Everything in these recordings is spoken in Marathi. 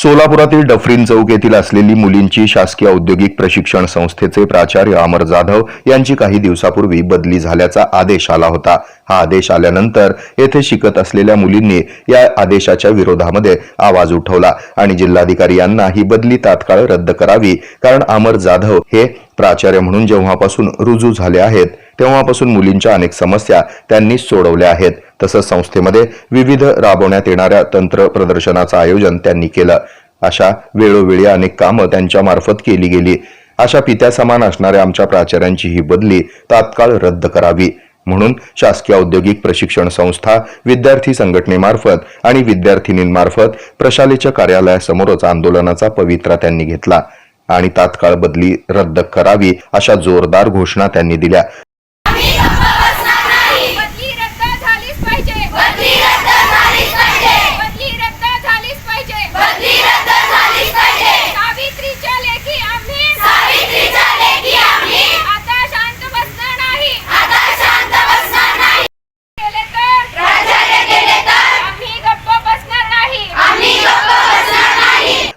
सोलापुरातील डफरीन चौक येथील असलेली मुलींची शासकीय औद्योगिक प्रशिक्षण संस्थेचे प्राचार्य अमर जाधव यांची काही दिवसापूर्वी बदली झाल्याचा आदेश आला होता. हा आदेश आल्यानंतर येथे शिकत असलेल्या मुलींनी या आदेशाच्या विरोधामध्ये आवाज उठवला आणि जिल्हाधिकारी यांना ही बदली तात्काळ रद्द करावी कारण अमर जाधव हे प्राचार्य म्हणून जेव्हापासून रुजू झाले आहेत तेव्हापासून मुलींच्या अनेक समस्या त्यांनी सोडवल्या आहेत. तसंच संस्थेमध्ये विविध राबवण्यात येणाऱ्या तंत्र प्रदर्शनाचं आयोजन त्यांनी केलं. अशा वेळोवेळी अनेक कामं त्यांच्या मार्फत केली गेली. अशा पित्या समान असणाऱ्या आमच्या प्राचार्यांची ही बदली तात्काळ रद्द करावी. म्हणून शासकीय औद्योगिक प्रशिक्षण संस्था विद्यार्थी संघटनेमार्फत आणि विद्यार्थिनींमार्फत प्रशालेच्या कार्यालयासमोरच आंदोलनाचा पवित्रा त्यांनी घेतला आणि तात्काळ बदली रद्द करावी अशा जोरदार घोषणा त्यांनी दिल्या.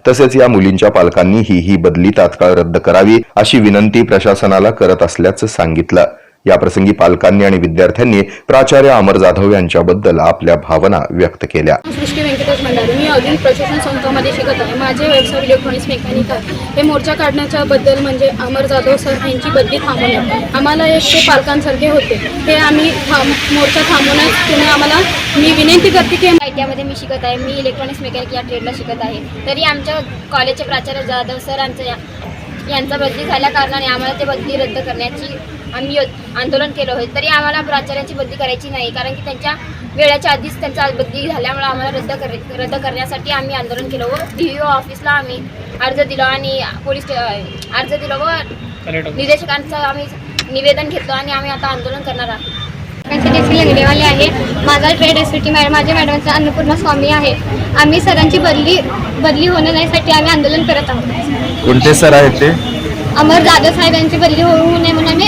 तसेच या मुलींच्या पालकांनी ही ही बदली तात्काळ रद्द करावी अशी विनंती प्रशासनाला करत असल्याचं सांगितलं. याप्रसंगी पालकांनी आणि विद्यार्थ्यांनी प्राचार्य अमर जाधव यांच्याबद्दल आपल्या भावना व्यक्त केल्या. सृष्टी व्यंकटेश भंडारी. मी औद्योगिक प्रशिक्षण संस्थामध्ये शिकत आहे. माझे व्यवसाय इलेक्ट्रॉनिक्स मेकॅनिक आहे. हे मोर्चा काढण्याच्या बद्दल म्हणजे अमर जाधव सर यांची बदली थांबवणे आम्हाला एक ते पालकांसारखे होते. हे आम्ही थांब मोर्चा थांबवण्यास तुम्ही आम्हाला मी विनंती करते की आयटीआयमध्ये मी शिकत आहे. मी इलेक्ट्रॉनिक्स मेकॅनिक या ट्रेडला शिकत आहे. तरी आमच्या कॉलेजचे प्राचार्य जाधव सर यांचं या यांचा बदली झाल्या कारणाने आम्हाला ते बदली रद्द करण्याची आम्ही यो- आंदोलन केलं होतं. तरी आम्हाला प्राचार्यांची बदली करायची नाही कारण की त्यांच्या वेळेच्या आधीच त्यांचा बदली झाल्यामुळे आम्हाला रद्द कर रद्द करण्यासाठी आम्ही आंदोलन केलं व डी ओ ऑफिसला आम्ही अर्ज दिला आणि पोलीस अर्ज दिला व निदेशकांचं आम्ही निवेदन घेतलं आणि आम्ही आता आंदोलन करणार आहोत. लंगडेवाले आहे. माझा ट्रेड एस टी मॅडम माझ्या मॅडमचा अन्नपूर्णा स्वामी आहे. आम्ही सरांची बदली बदली होण्यासाठी आम्ही आंदोलन करत आहोत. कोणते सर आहेत ते? अमर जाधव साहेब यांची बदली होऊ नये म्हणून आम्ही